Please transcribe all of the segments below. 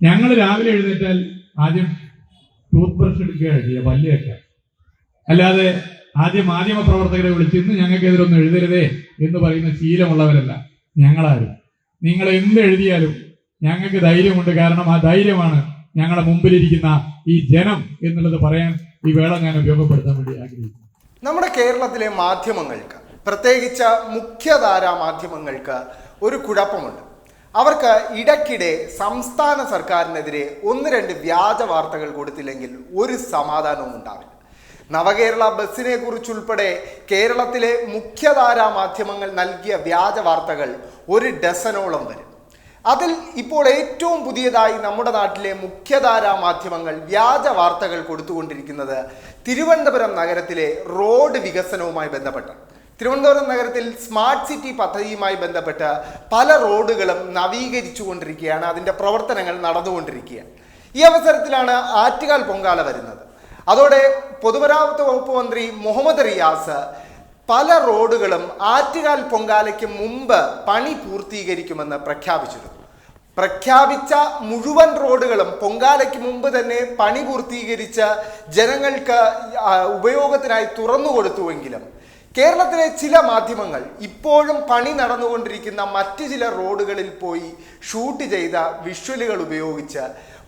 ഞങ്ങൾ രാവിലെ എഴുന്നേറ്റാൽ ആദ്യം ടൂത്ത് ബ്രഷ് എടുക്കുകയാണ് ചെയ്യുക പല്ല് അല്ലാതെ ആദ്യം മാധ്യമ പ്രവർത്തകരെ വിളിച്ച് ഇന്ന് ഞങ്ങൾക്കെതിരൊന്നും എഴുതരുതേ എന്ന് പറയുന്ന ശീലമുള്ളവരല്ല ഞങ്ങളാരും. നിങ്ങൾ എന്ത് എഴുതിയാലും ഞങ്ങൾക്ക് ധൈര്യമുണ്ട്. കാരണം ആ ധൈര്യമാണ് ഞങ്ങളുടെ മുമ്പിലിരിക്കുന്ന ഈ ജനം എന്നുള്ളത് പറയാൻ ഈ വേള ഞാൻ ഉപയോഗപ്പെടുത്താൻ വേണ്ടി ആഗ്രഹിക്കുന്നു. നമ്മുടെ കേരളത്തിലെ മാധ്യമങ്ങൾക്ക് പ്രത്യേകിച്ച് മുഖ്യധാരാ മാധ്യമങ്ങൾക്ക് ഒരു കുഴപ്പമുണ്ട്. അവർക്ക് ഇടയ്ക്കിടെ സംസ്ഥാന സർക്കാരിനെതിരെ ഒന്ന് രണ്ട് വ്യാജ വാർത്തകൾ കൊടുത്തില്ലെങ്കിൽ ഒരു സമാധാനവും ഉണ്ടാവില്ല. നവകേരള ബസ്സിനെ കുറിച്ചുൾപ്പെടെ കേരളത്തിലെ മുഖ്യധാരാ മാധ്യമങ്ങൾ നൽകിയ വ്യാജ വാർത്തകൾ ഒരു ഡസനോളം വരും. അതിൽ ഇപ്പോൾ ഏറ്റവും പുതിയതായി നമ്മുടെ നാട്ടിലെ മുഖ്യധാരാ മാധ്യമങ്ങൾ വ്യാജ വാർത്തകൾ കൊടുത്തുകൊണ്ടിരിക്കുന്നത് തിരുവനന്തപുരം നഗരത്തിലെ റോഡ് വികസനവുമായി ബന്ധപ്പെട്ടാണ്. തിരുവനന്തപുരം നഗരത്തിൽ സ്മാർട്ട് സിറ്റി പദ്ധതിയുമായി ബന്ധപ്പെട്ട് പല റോഡുകളും നവീകരിച്ചു കൊണ്ടിരിക്കുകയാണ് അതിന്റെ പ്രവർത്തനങ്ങൾ നടന്നുകൊണ്ടിരിക്കുകയാണ്. ഈ അവസരത്തിലാണ് ആറ്റുകാൽ പൊങ്കാല വരുന്നത്. അതോടെ പൊതുമരാമത്ത് വകുപ്പ് മന്ത്രി മുഹമ്മദ് റിയാസ് പല റോഡുകളും ആറ്റുകാൽ പൊങ്കാലയ്ക്ക് മുമ്പ് പണി പൂർത്തീകരിക്കുമെന്ന് പ്രഖ്യാപിച്ചിരുന്നു. പ്രഖ്യാപിച്ച മുഴുവൻ റോഡുകളും പൊങ്കാലയ്ക്ക് മുമ്പ് തന്നെ പണി പൂർത്തീകരിച്ച് ജനങ്ങൾക്ക് ഉപയോഗത്തിനായി തുറന്നു കൊടുത്തുവെങ്കിലും കേരളത്തിലെ ചില മാധ്യമങ്ങൾ ഇപ്പോഴും പണി നടന്നുകൊണ്ടിരിക്കുന്ന മറ്റ് ചില റോഡുകളിൽ പോയി ഷൂട്ട് ചെയ്ത വിഷ്വലുകൾ ഉപയോഗിച്ച്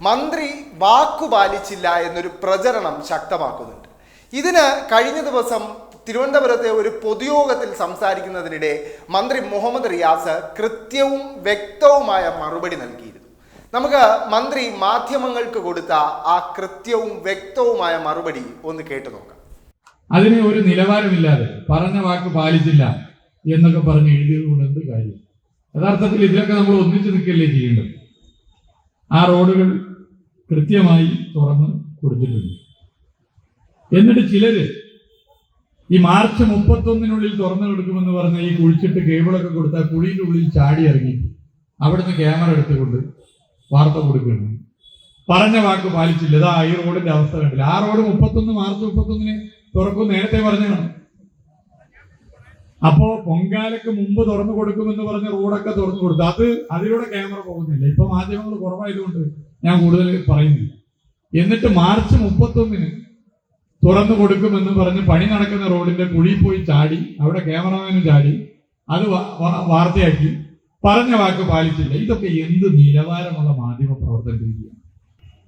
മന്ത്രി വാക്കു പാലിച്ചില്ല എന്നൊരു പ്രചരണം ശക്തമാക്കുന്നുണ്ട്. ഇതിന് കഴിഞ്ഞ ദിവസം തിരുവനന്തപുരത്തെ ഒരു പൊതുയോഗത്തിൽ സംസാരിക്കുന്നതിനിടെ മന്ത്രി മുഹമ്മദ് റിയാസ് കൃത്യവും വ്യക്തവുമായ മറുപടി നൽകിയിരുന്നു. നമുക്ക് മന്ത്രി മാധ്യമങ്ങൾക്ക് കൊടുത്ത ആ കൃത്യവും വ്യക്തവുമായ മറുപടി ഒന്ന് കേട്ടു നോക്കാം. അതിന് ഒരു നിലവാരമില്ലാതെ പറഞ്ഞ വാക്ക് പാലിച്ചില്ല എന്നൊക്കെ പറഞ്ഞ് എഴുതിയത് കൊണ്ട് എന്ത് കാര്യം? യഥാർത്ഥത്തിൽ ഇതിലൊക്കെ നമ്മൾ ഒന്നിച്ചു നിൽക്കല്ലേ ചെയ്യേണ്ടത്? ആ റോഡുകൾ കൃത്യമായി തുറന്ന് കൊടുത്തിട്ടുണ്ട്. എന്നിട്ട് ചിലര് ഈ മാർച്ച് മുപ്പത്തൊന്നിനുള്ളിൽ തുറന്നു കൊടുക്കുമെന്ന് പറഞ്ഞ ഈ കുഴിച്ചിട്ട് കേബിളൊക്കെ കൊടുത്താൽ കുഴിയുടെ ഉള്ളിൽ ചാടി ഇറങ്ങി അവിടുന്ന് ക്യാമറ എടുത്തുകൊണ്ട് വാർത്ത കൊടുക്കുന്നു പറഞ്ഞ വാക്ക് പാലിച്ചില്ല. ഇതാ ഈ റോഡിന്റെ അവസ്ഥ കണ്ടില്ല. ആ റോഡ് മുപ്പത്തൊന്ന് മാർച്ച് മുപ്പത്തൊന്നിന് തുറക്കും നേരത്തെ പറഞ്ഞതാണ് അപ്പോ പൊങ്കാലക്ക് മുമ്പ് തുറന്നു കൊടുക്കുമെന്ന് പറഞ്ഞ റോഡൊക്കെ തുറന്നു കൊടുത്തു. അത് അതിലൂടെ ക്യാമറ പോകുന്നില്ല. ഇപ്പൊ മാധ്യമങ്ങൾ കുറവായതുകൊണ്ട് ഞാൻ കൂടുതൽ പറയുന്നില്ല. എന്നിട്ട് മാർച്ച് മുപ്പത്തൊന്നിന് തുറന്നു കൊടുക്കുമെന്ന് പറഞ്ഞ് പണി നടക്കുന്ന റോഡിന്റെ കുഴി പോയി ചാടി അവിടെ ക്യാമറമാനും ചാടി അത് വാർത്തയാക്കി. പറഞ്ഞ വാക്ക് പാലിച്ചില്ല. ഇതൊക്കെ എന്ത് നിലവാരമുള്ള മാധ്യമ പ്രവർത്തന രീതിയാണ്.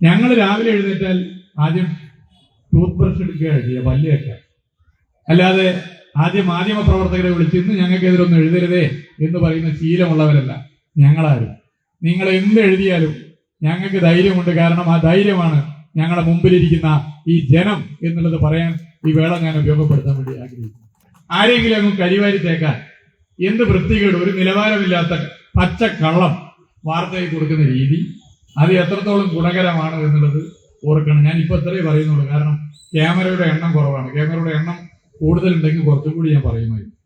ഞങ്ങൾ രാവിലെ എഴുന്നേറ്റാൽ ആദ്യം ടൂത്ത് ബ്രഷ് എടുക്കുകയാണ് ചെയ്യുക പല്ല് വെക്കുക അല്ലാതെ ആദ്യം മാധ്യമ പ്രവർത്തകരെ വിളിച്ച് ഇന്ന് ഞങ്ങൾക്കെതിരൊന്നും എഴുതരുതേ എന്ന് പറയുന്ന ശീലമുള്ളവരല്ല ഞങ്ങളാരും. നിങ്ങൾ എന്ത് എഴുതിയാലും ഞങ്ങൾക്ക് ധൈര്യമുണ്ട് കാരണം ആ ധൈര്യമാണ് ഞങ്ങളുടെ മുമ്പിലിരിക്കുന്ന ഈ ജനം എന്നുള്ളത് പറയാൻ ഈ വേള ഞാൻ ഉപയോഗപ്പെടുത്താൻ വേണ്ടി ആഗ്രഹിക്കുന്നു. ആരെങ്കിലും അങ്ങ് കരിവാരി തേക്കാൻ എന്ത് വൃത്തികേട് ഒരു നിലവാരമില്ലാത്ത പച്ച കള്ളം വാർത്തയായി കൊടുക്കുന്ന രീതി അത് എത്രത്തോളം ഗുണകരമാണ് എന്നുള്ളത് ഓർക്കണം. ഞാൻ ഇപ്പൊ ഇത്രേ പറയുന്നുള്ളൂ. കാരണം ക്യാമറയുടെ എണ്ണം കുറവാണ്. ക്യാമറയുടെ എണ്ണം കൂടുതലുണ്ടെങ്കിൽ കുറച്ചും കൂടി ഞാൻ പറയുമായിരുന്നു.